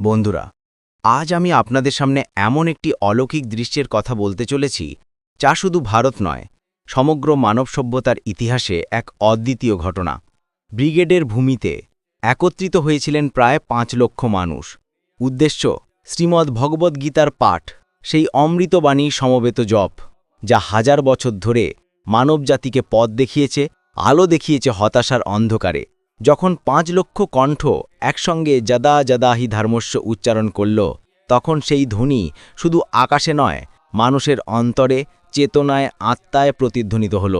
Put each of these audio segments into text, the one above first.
বন্ধুরা, আজ আমি আপনাদের সামনে এমন একটি অলৌকিক দৃশ্যের কথা বলতে চলেছি, যা শুধু ভারত নয়, সমগ্র মানব সভ্যতার ইতিহাসে এক অদ্বিতীয় ঘটনা। ব্রিগেডের ভূমিতে একত্রিত হয়েছিলেন প্রায় পাঁচ লক্ষ মানুষ। উদ্দেশ্য, শ্রীমদ্ ভগবদ্গীতার পাঠ, সেই অমৃতবাণী সমবেত জপ, যা হাজার বছর ধরে মানবজাতিকে পথ দেখিয়েছে আলো দেখিয়েছে হতাশার অন্ধকারে। যখন পাঁচ লক্ষ কণ্ঠ একসঙ্গে যদা যদাহি ধর্মস্য উচ্চারণ করল, তখন সেই ধ্বনি শুধু আকাশে নয়, মানুষের অন্তরে, চেতনায়, আত্মায় প্রতিধ্বনিত হল।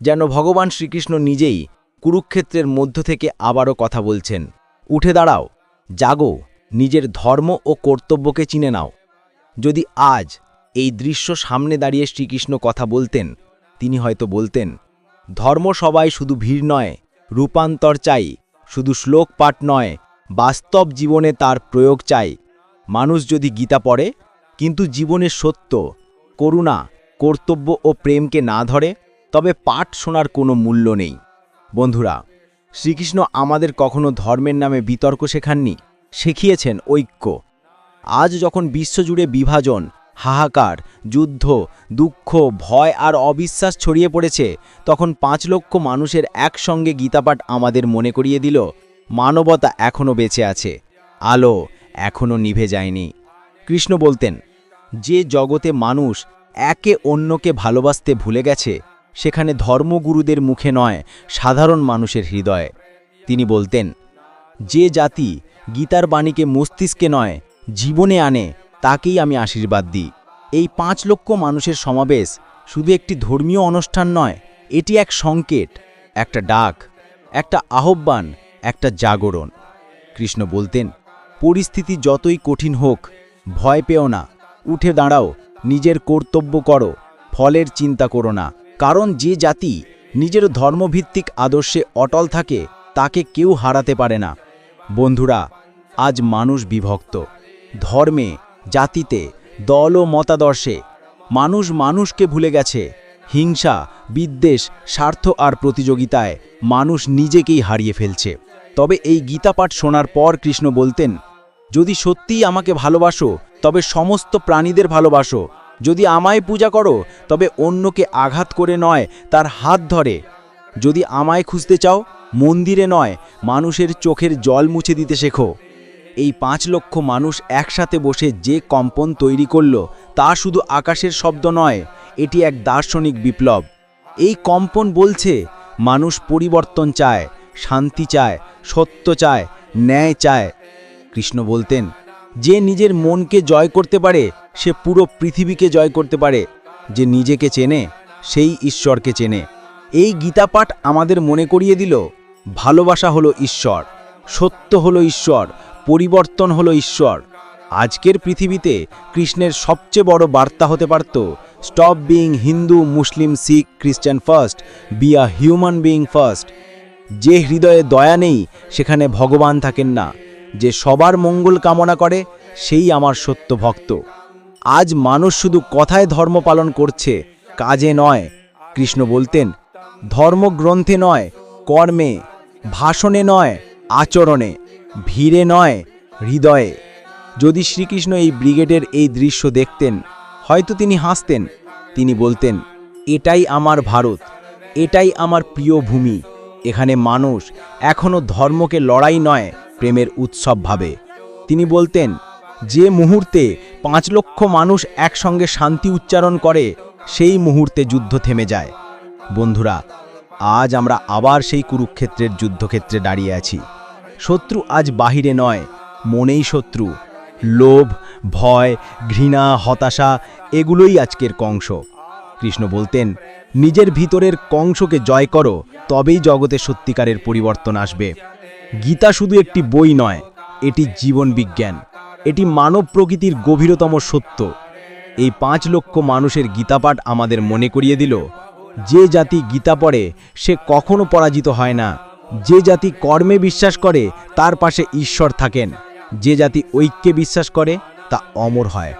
যেন ভগবান শ্রীকৃষ্ণ নিজেই কুরুক্ষেত্রের মধ্য থেকে আবারও কথা বলছেন, উঠে দাঁড়াও, জাগো, নিজের ধর্ম ও কর্তব্যকে চিনে নাও। যদি আজ এই দৃশ্য সামনে দাঁড়িয়ে শ্রীকৃষ্ণ কথা বলতেন, তিনি হয়তো বলতেন ধর্ম সবাই শুধু ভিড় নয়, রূপান্তর চাই, শুধু শ্লোক পাঠ নয়, বাস্তব জীবনে তার প্রয়োগ চাই। মানুষ যদি গীতা পড়ে, কিন্তু জীবনের সত্য, করুণা, কর্তব্য ও প্রেমকে না ধরে, তবে পাঠ শোনার কোনো মূল্য নেই। বন্ধুরা, শ্রীকৃষ্ণ আমাদের কখনো ধর্মের নামে বিতর্ক শেখাননি, শিখিয়েছেন ঐক্য। আজ যখন বিশ্বজুড়ে বিভাজন হাহাকার, যুদ্ধ, দুঃখ, ভয় আর অবিশ্বাস ছড়িয়ে পড়েছে। তখন পাঁচ লক্ষ মানুষের একসঙ্গে গীতাপাঠ আমাদের মনে করিয়ে দিল। মানবতা এখনও বেঁচে আছে। আলো এখনও নিভে যায়নি। কৃষ্ণ বলতেন, যে জগতে মানুষ একে অন্যকে ভালোবাসতে ভুলে গেছে, সেখানে ধর্মগুরুদের মুখে নয়, সাধারণ মানুষের হৃদয়ে। তিনি বলতেন, যে জাতি গীতার বাণীকে মস্তিষ্কে নয়, জীবনে আনে তাকেই আমি আশীর্বাদ দিই। এই পাঁচ লক্ষ মানুষের সমাবেশ শুধু একটি ধর্মীয় অনুষ্ঠান নয়, এটি এক সংকেত, একটা ডাক, একটা আহ্বান, একটা জাগরণ। কৃষ্ণ বলতেন, পরিস্থিতি যতই কঠিন হোক, ভয় পেও না। উঠে দাঁড়াও, নিজের কর্তব্য করো, ফলের চিন্তা করো না। কারণ যে জাতি নিজের ধর্মভিত্তিক আদর্শে অটল থাকে, তাকে কেউ হারাতে পারে না। বন্ধুরা, আজ মানুষ বিভক্ত। ধর্মে জাতিতে, দল ও মতাদর্শে। মানুষ মানুষকে ভুলে গেছে। হিংসা, বিদ্বেষ, স্বার্থ আর প্রতিযোগিতায় মানুষ নিজেকেই হারিয়ে ফেলছে। তবে এই গীতাপাঠ শোনার পর কৃষ্ণ বলতেন, যদি সত্যিই আমাকে ভালোবাসো, তবে সমস্ত প্রাণীদের ভালোবাসো। যদি আমায় পূজা করো, তবে অন্যকে আঘাত করে নয়, তার হাত ধরে। যদি আমায় খুঁজতে চাও, মন্দিরে নয়, মানুষের চোখের জল মুছে দিতে শেখো। এই পাঁচ লক্ষ মানুষ একসাথে বসে যে কম্পন তৈরি করল, তা শুধু আকাশের শব্দ নয়, এটি এক দার্শনিক বিপ্লব। এই কম্পন বলছে, মানুষ পরিবর্তন চায়, শান্তি চায়, সত্য চায়, ন্যায় চায়। কৃষ্ণ বলতেন, যে নিজের মনকে জয় করতে পারে, সে পুরো পৃথিবীকে জয় করতে পারে। যে নিজেকে চেনে, সেই ঈশ্বরকে চেনে। এই গীতাপাঠ আমাদের মনে করিয়ে দিল, ভালোবাসা হলো ঈশ্বর, সত্য হলো ঈশ্বর পরিবর্তন হলো ঈশ্বর। আজকের পৃথিবীতে কৃষ্ণের সবচেয়ে বড় বার্তা হতে পারত stop being Hindu Muslim Sikh Christian first be a human being first যে হৃদয়ে দয়া নেই, সেখানে ভগবান থাকেন না। যে সবার মঙ্গল কামনা করে, সেই আমার সত্য ভক্ত। আজ মানুষ শুধু কথায় ধর্ম পালন করছে, কাজে নয়। কৃষ্ণ বলতেন ধর্মগ্রন্থে নয়, কর্মে, ভাষণে নয়, আচরণে। ভিড়ে নয়, হৃদয়ে। যদি শ্রীকৃষ্ণ এই ব্রিগেডের এই দৃশ্য দেখতেন, হয়তো তিনি হাসতেন। তিনি বলতেন, এটাই আমার ভারত, এটাই আমার প্রিয় ভূমি। এখানে মানুষ এখনও ধর্মকে লড়াই নয়, প্রেমের উৎসব ভাবে। তিনি বলতেন, যে মুহূর্তে পাঁচ লক্ষ মানুষ একসঙ্গে শান্তি উচ্চারণ করে, সেই মুহূর্তে যুদ্ধ থেমে যায়। বন্ধুরা, আজ আমরা আবার সেই কুরুক্ষেত্রের যুদ্ধক্ষেত্রে দাঁড়িয়ে আছি। শত্রু আজ বাহিরে নয়, মনেই শত্রু। লোভ, ভয়, ঘৃণা, হতাশা, এগুলোই আজকের কংস। কৃষ্ণ বলতেন, নিজের ভিতরের কংসকে জয় করো, তবেই জগতে সত্যিকারের পরিবর্তন আসবে। গীতা শুধু একটি বই নয়, এটি জীবন বিজ্ঞান। এটি মানব প্রকৃতির গভীরতম সত্য। এই পাঁচ লক্ষ মানুষের গীতাপাঠ আমাদের মনে করিয়ে দিল, যে জাতি গীতা পড়ে, সে কখনো পরাজিত হয় না। যে জাতি কর্মে বিশ্বাস করে, তার পাশে ঈশ্বর থাকেন। যে জাতি ঐক্যে বিশ্বাস করে, তা অমর হয়।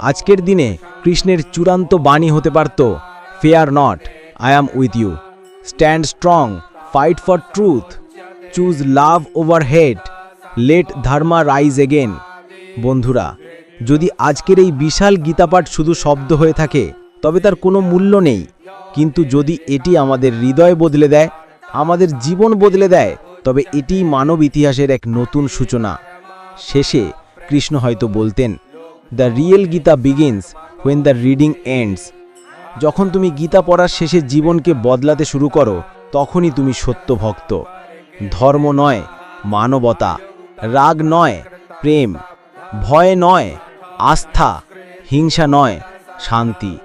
আজকের দিনে কৃষ্ণের চূড়ান্ত বাণী হতে পারত fear not I am with you stand strong fight for truth choose love over hate let dharma rise again বন্ধুরা, যদি আজকের এই বিশাল গীতাপাঠ শুধু শব্দ হয়ে থাকে, তবে তার কোনো মূল্য নেই। কিন্তু যদি এটি আমাদের হৃদয় বদলে দেয় আমাদের জীবন বদলে দেয়, তবে এটি মানব ইতিহাসের এক নতুন সূচনা। শেষে কৃষ্ণ হয়তো বলতেন the real Gita begins when the reading ends যখন তুমি গীতা পড়ার শেষে জীবনকে বদলাতে শুরু করো, তখনই তুমি সত্য ভক্ত। ধর্ম নয়, মানবতা। রাগ নয়, প্রেম। ভয় নয়, আস্থা। হিংসা নয়, শান্তি।